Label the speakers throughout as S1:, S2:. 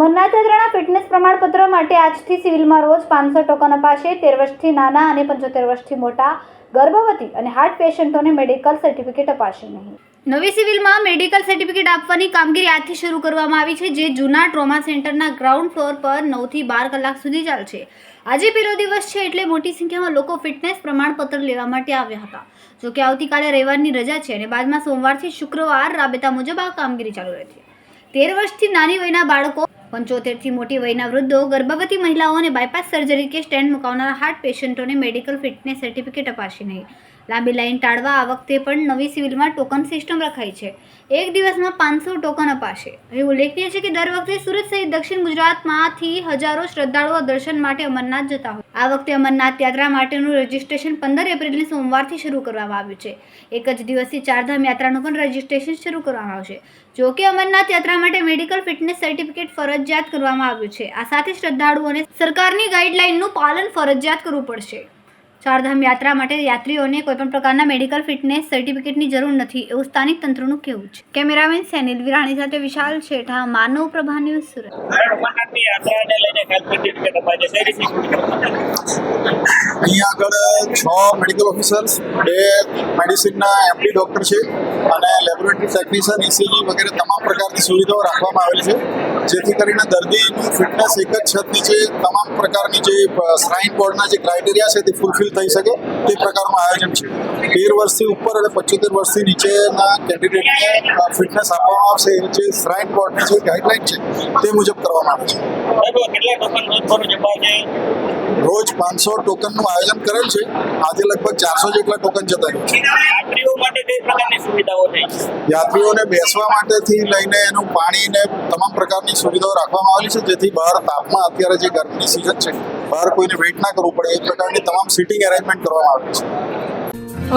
S1: અમરનાથ યાત્રાના ફિટનેસ પ્રમાણપત્ર માટે આજથી સિવિલમાં રોજ પાંચસો ટોકન અપાશે તેર વર્ષથી નાના અને પંચોતેર વર્ષથી મોટા, ગર્ભવતી અને હાર્ટ પેશન્ટોને મેડિકલ સર્ટિફિકેટ અપાશે નહીં. નવી સિવિલમાં મેડિકલ સર્ટિફિકેટ આપવાની કામગીરી આજથી શરૂ કરવામાં આવી છે, જે જૂના ટ્રોમા સેન્ટરના ગ્રાઉન્ડ ફ્લોર પર નવથી બાર કલાક સુધી ચાલશે. આજે પહેલો દિવસ છે એટલે મોટી સંખ્યામાં લોકો ફિટનેસ પ્રમાણપત્ર લેવા માટે આવ્યા હતા. જોકે આવતીકાલે રવિવારની રજા છે અને બાદમાં સોમવારથી શુક્રવાર રાબેતા મુજબ આ કામગીરી ચાલુ રહેશે. તેર વર્ષથી નાની વયના બાળકો પંચોતેરથી મોટી વયના વૃદ્ધો, ગર્ભવતી મહિલાઓ અને બાયપાસ સર્જરી કે સ્ટેન્ડ મુકાવનારા હાર્ટ પેશન્ટોને મેડિકલ ફિટનેસ સર્ટિફિકેટ અપાશે નહીં. લાંબી લાઇન ટાળવા આ વખતે પણ નવી સિવિલમાં ટોકન સિસ્ટમ રખાઈ છે. એક દિવસમાં પાંચસો ટોકન અપાશે. એ ઉલ્લેખનીય છે કે દર વખતે સુરત સહિત દક્ષિણ ગુજરાતમાંથી હજારો શ્રદ્ધાળુઓ દર્શન માટે અમરનાથ જતા હોય. આ વખતે અમરનાથ યાત્રા માટેનું રજીસ્ટ્રેશન પંદર એપ્રિલની સોમવારથી શરૂ કરવામાં આવ્યું છે. એક જ દિવસથી ચારધામ યાત્રાનું પણ રજીસ્ટ્રેશન શરૂ કરવામાં આવશે. જો કે અમરનાથ યાત્રા માટે મેડિકલ ફિટનેસ સર્ટિફિકેટ ફરજિયાત કરવામાં આવ્યું છે. આ સાથે શ્રદ્ધાળુઓને સરકારની ગાઈડલાઇનનું પાલન ફરજિયાત કરવું પડશે. ચારધામ યાત્રા માટે યાત્રીઓને કોઈપણ પ્રકારના મેડિકલ ફિટનેસ સર્ટિફિકેટની જરૂર નથી. એવું સ્થાનિક તંત્રનું કહેવું છે. કેમેરામેન સેનિલ વિરાણી સાથે વિશાલ શેઠા, માનવ પ્રભા ન્યૂઝ સુરત.
S2: અહીંયા આગળ છ મેડિકલ ઓફિસર્સ બે મેડિસિનના એમડી ડૉક્ટર છે અને લેબોરેટરી ટેકનિશિયન ઇસીજી વગેરે તમામ પ્રકારની સુવિધાઓ રાખવામાં આવેલી છે. જેથી કરીને દર્દીની ફિટનેસ એક જ છત નીચે તમામ પ્રકારની જે શ્રાઇન બોર્ડના જે ક્રાઇટેરિયા છે તે ફૂલફિલ થઈ શકે તે પ્રકારનું આયોજન છે. તેર વર્ષથી ઉપર અને પંચોતેર વર્ષથી નીચેના કેન્ડિડેટને ફિટનેસ આપવામાં આવશે એ જે શ્રાઇન બોર્ડની જે ગાઈડલાઇન છે તે મુજબ કરવામાં આવે છે?
S3: રોજ
S2: પાંચસો ટોકનનું આયોજન કરેલ છે. આજે લગભગ ચારસો જેટલા ટોકન જતા રહ્યા છે.
S3: યાત્રીઓ માટે કઈ પ્રકારની સુવિધાઓ થઈ? છે
S2: યાત્રીઓને બેસવા માટેથી લઈને એનું પાણી ને તમામ પ્રકારની સુવિધાઓ રાખવામાં આવેલી છે. જેથી બહાર તાપમાં અત્યારે જે ગરમીની સિઝન છે બહાર કોઈને વેઇટ ના કરવું પડે. એ પ્રકારની તમામ સીટિંગ અરેન્જમેન્ટ કરવામાં આવે છે.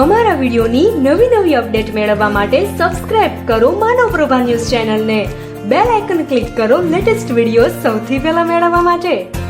S4: અમારા વિડીયોની નવી નવી અપડેટ મેળવવા માટે સબસ્ક્રાઇબ કરો માનવ પ્રભા ન્યૂઝ ચેનલને. બેલ આઇકન ક્લિક કરો લેટેસ્ટ વીડિયો સૌથી પહેલા મેળવવા માટે.